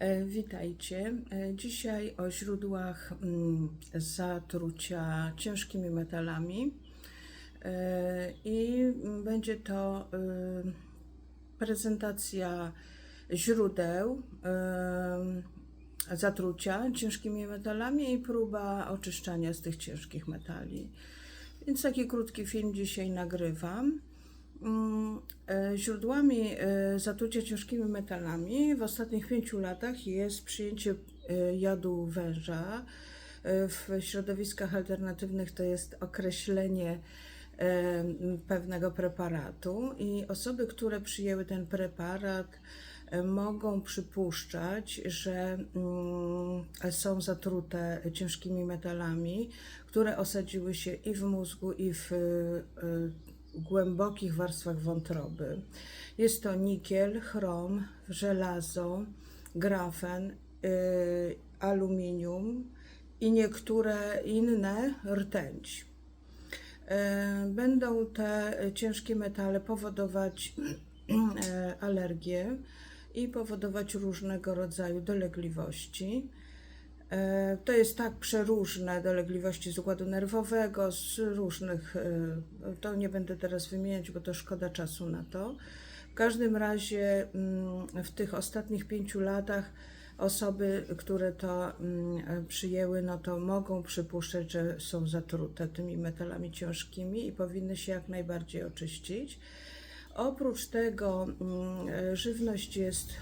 E, Witajcie. E, Dzisiaj o źródłach mm, zatrucia ciężkimi metalami E, i będzie to prezentacja źródeł zatrucia ciężkimi metalami i próba oczyszczania z tych ciężkich metali. Więc taki krótki film dzisiaj nagrywam. Mm, e, Źródłami e, zatrucia ciężkimi metalami w ostatnich pięciu latach jest przyjęcie e, jadu węża. W środowiskach alternatywnych to jest określenie pewnego preparatu i osoby, które przyjęły ten preparat, mogą przypuszczać, że mm, są zatrute ciężkimi metalami, które osadziły się i w mózgu, i w głębokich warstwach wątroby. Jest to nikiel, chrom, żelazo, grafen, y, aluminium i niektóre inne rtęć. E, Będą te ciężkie metale powodować e, alergie i powodować różnego rodzaju dolegliwości. E, To jest tak przeróżne dolegliwości z układu nerwowego, z różnych, e, to nie będę teraz wymieniać, bo to szkoda czasu na to. W każdym razie mm, w tych ostatnich pięciu latach osoby, które to mm, przyjęły, no to mogą przypuszczać, że są zatrute tymi metalami ciężkimi i powinny się jak najbardziej oczyścić. Oprócz tego mm, e, żywność jest,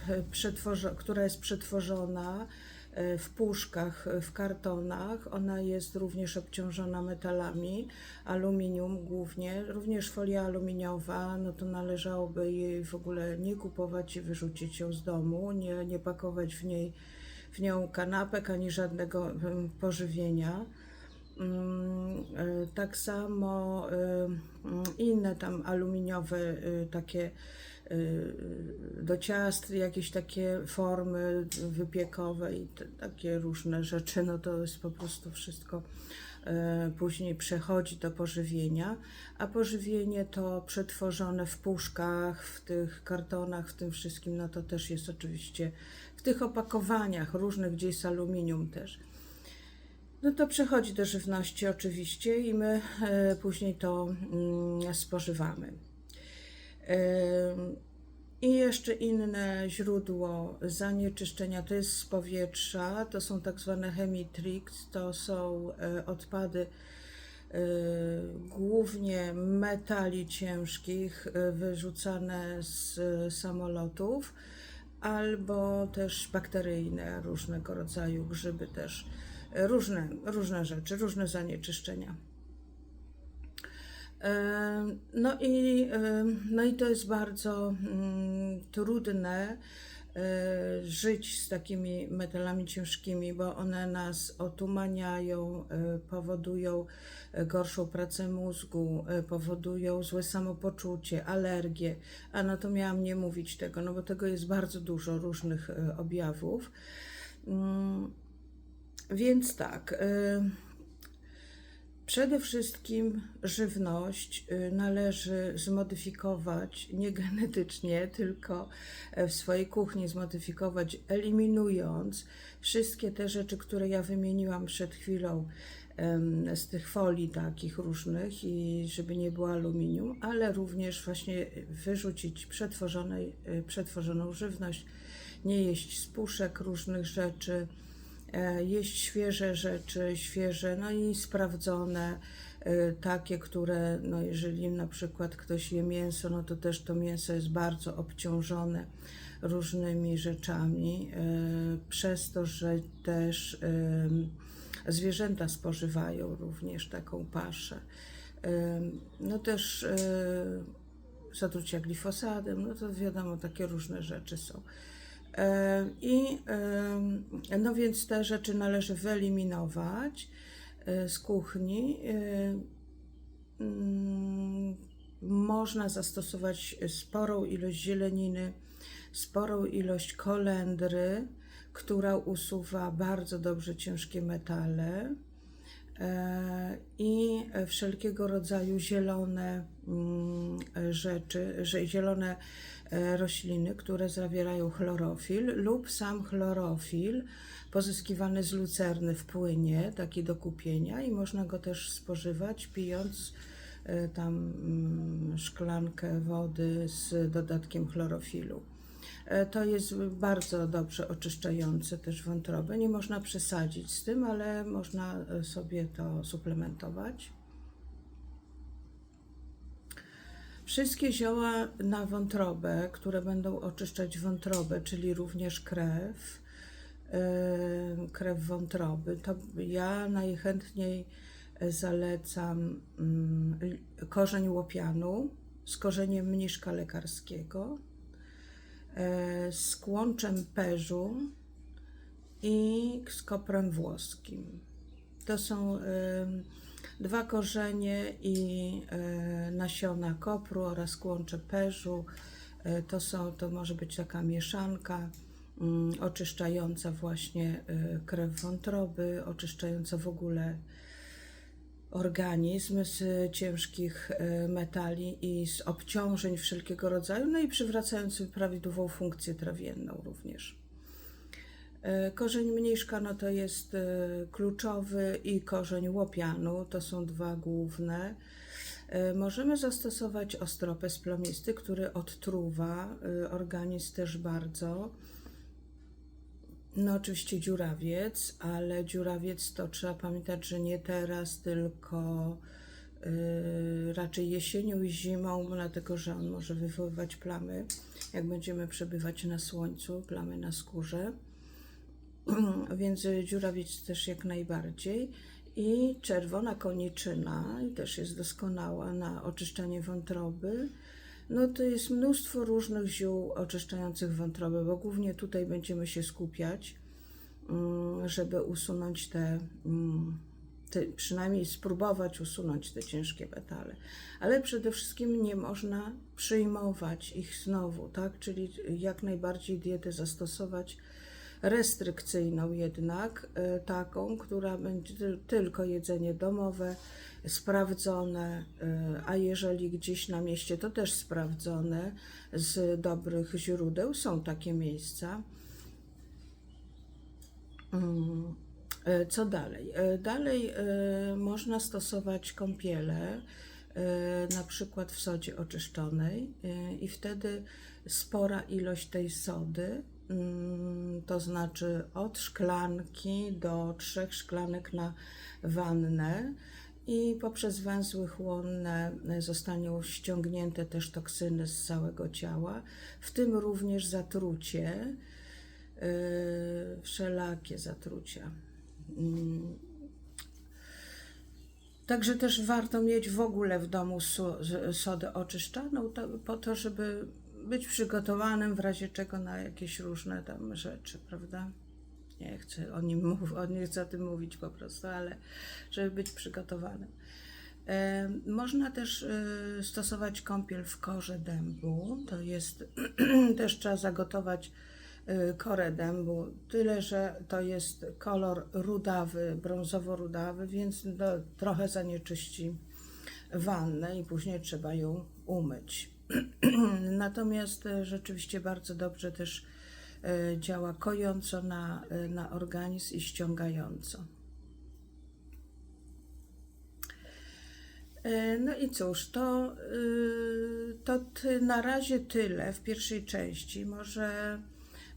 która jest przetworzona w puszkach, e, w kartonach. Ona jest również obciążona metalami, aluminium głównie, również folia aluminiowa, no to należałoby jej w ogóle nie kupować i wyrzucić ją z domu, nie, nie pakować w niej w nią kanapek ani żadnego pożywienia. Mm, e, Tak samo e, mm, inne tam aluminiowe e, takie e, do ciast, jakieś takie formy wypiekowe i te, takie różne rzeczy, no to jest po prostu wszystko e, później przechodzi do pożywienia, a pożywienie to przetworzone w puszkach, w tych kartonach, w tym wszystkim, no to też jest oczywiście w tych opakowaniach różnych, gdzie jest aluminium też. No to przechodzi do żywności oczywiście i my później to mm, spożywamy. I jeszcze inne źródło zanieczyszczenia to jest z powietrza, to są tak zwane chemitrix, to są e, odpady e, głównie metali ciężkich e, wyrzucane z samolotów albo też bakteryjne, różnego rodzaju grzyby też, różne, różne rzeczy, różne zanieczyszczenia. No i, no i to jest bardzo mm, trudne e, żyć z takimi metalami ciężkimi, bo one nas otumaniają, e, powodują e, gorszą pracę mózgu, powodują złe samopoczucie, alergie. A no to miałam nie mówić tego, no bo tego jest bardzo dużo różnych objawów. Mm, Więc tak. Przede wszystkim żywność y, należy zmodyfikować nie genetycznie, tylko e, w swojej kuchni zmodyfikować, eliminując wszystkie te rzeczy, które ja wymieniłam przed chwilą z tych folii takich różnych i żeby nie było aluminium, ale również właśnie wyrzucić y, przetworzoną żywność, nie jeść z puszek różnych rzeczy jeść świeże rzeczy, świeże, no i sprawdzone, e, takie, które, no jeżeli na przykład ktoś je mięso, no to też to mięso jest bardzo obciążone różnymi rzeczami, e, przez to, że też zwierzęta spożywają również taką paszę. No też e, zatrucia glifosadem, no to wiadomo, takie różne rzeczy są. I no więc te rzeczy należy wyeliminować e, z kuchni. E, mm, Można zastosować sporą ilość zieleniny, sporą ilość kolendry, która usuwa bardzo dobrze ciężkie metale. E, i wszelkiego rodzaju zielone mm, rzeczy, zielone e, rośliny, które zawierają chlorofil lub sam chlorofil pozyskiwany z lucerny w płynie, taki do kupienia i można go też spożywać pijąc e, tam mm, szklankę wody z dodatkiem chlorofilu. E, To jest bardzo dobrze oczyszczające też wątrobę. Nie można przesadzić z tym, ale można e, sobie to suplementować. Wszystkie zioła na wątrobę, które będą oczyszczać wątrobę, czyli również krew, e, krew wątroby, to ja najchętniej zalecam mm, korzeń łopianu z korzeniem mniszka lekarskiego, z kłączem perzu i z koprem włoskim. To są em, dwa korzenie i e, nasiona kopru oraz kłącze perzu. E, To, są, to może być taka mieszanka mm, oczyszczająca właśnie e, krew wątroby, oczyszczająca w ogóle organizm z ciężkich e, metali i z obciążeń wszelkiego rodzaju, no i przywracający prawidłową funkcję trawienną również. E, Korzeń mniszka no to jest e, kluczowy i korzeń łopianu, to są dwa główne. Możemy zastosować ostropes plomisty, który odtruwa organizm też bardzo. No oczywiście dziurawiec, ale dziurawiec to trzeba pamiętać, że nie teraz, tylko y, raczej jesienią i zimą, dlatego że on może wywoływać plamy, jak będziemy przebywać na słońcu, plamy na skórze. Więc dziurawiec też jak najbardziej. I czerwona koniczyna też jest doskonała na oczyszczanie wątroby. No to jest mnóstwo różnych ziół oczyszczających wątrobę, bo głównie tutaj będziemy się skupiać, mm, żeby usunąć te, mm, te, przynajmniej spróbować usunąć te ciężkie metale. Ale przede wszystkim nie można przyjmować ich znowu, tak? Czyli jak najbardziej dietę zastosować restrykcyjną jednak, e, taką, która będzie tyl- tylko jedzenie domowe, sprawdzone, e, a jeżeli gdzieś na mieście, to też sprawdzone z dobrych źródeł. Są takie miejsca. Mm, e, Co dalej? Dalej można stosować kąpiele, na przykład w sodzie oczyszczonej i wtedy spora ilość tej sody, to znaczy od szklanki do trzech szklanek na wannę i poprzez węzły chłonne zostaną ściągnięte też toksyny z całego ciała, w tym również zatrucie, yy, wszelakie zatrucia. Mm. Także też warto mieć w ogóle w domu sodę oczyszczaną, po to, żeby być przygotowanym w razie czego na jakieś różne tam rzeczy, prawda? Nie chcę o nim mów, o, nie chcę o tym mówić po prostu, ale żeby być przygotowanym. Można też e, stosować kąpiel w korze dębu. To jest też trzeba zagotować e, korę dębu, tyle że to jest kolor rudawy, brązowo-rudawy, więc no, trochę zanieczyści wannę i później trzeba ją umyć. Natomiast e, rzeczywiście bardzo dobrze też e, działa kojąco na, e, na organizm i ściągająco. No i cóż, to, to na razie tyle w pierwszej części. Może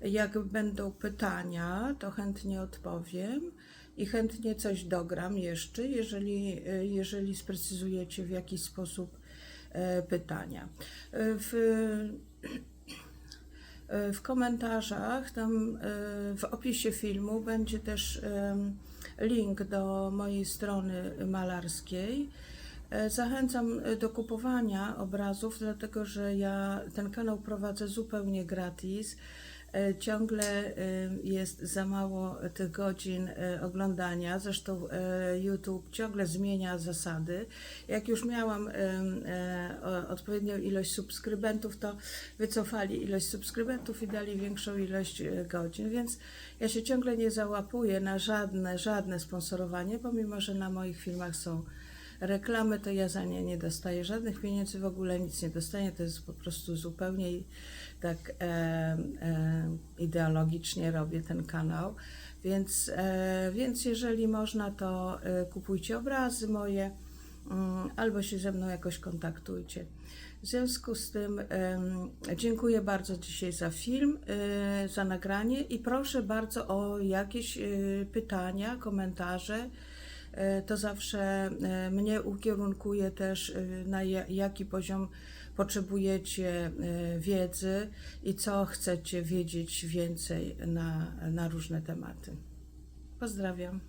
jak będą pytania, to chętnie odpowiem i chętnie coś dogram jeszcze, jeżeli, jeżeli sprecyzujecie w jakiś sposób pytania. E, W, e, w komentarzach, tam e, w opisie filmu będzie też link do mojej strony malarskiej. E, Zachęcam e, do kupowania obrazów, dlatego że ja ten kanał prowadzę zupełnie gratis. E, ciągle e, jest za mało tych godzin e, oglądania. Zresztą e, YouTube ciągle zmienia zasady. Jak już miałam e, e, odpowiednią ilość subskrybentów, to wycofali ilość subskrybentów i dali większą ilość e, godzin, więc ja się ciągle nie załapuję na żadne, żadne sponsorowanie, pomimo że na moich filmach są reklamy, to ja za nie nie dostaję żadnych pieniędzy, w ogóle nic nie dostaję, to jest po prostu zupełnie tak e, e, ideologicznie robię ten kanał, więc, e, więc jeżeli można, to e, kupujcie obrazy moje mm, albo się ze mną jakoś kontaktujcie. W związku z tym dziękuję bardzo dzisiaj za film, e, za nagranie i proszę bardzo o jakieś e, pytania, komentarze. E, To zawsze e, mnie ukierunkuje też e, na ja- jaki poziom potrzebujecie wiedzy i co chcecie wiedzieć więcej na, na różne tematy. Pozdrawiam.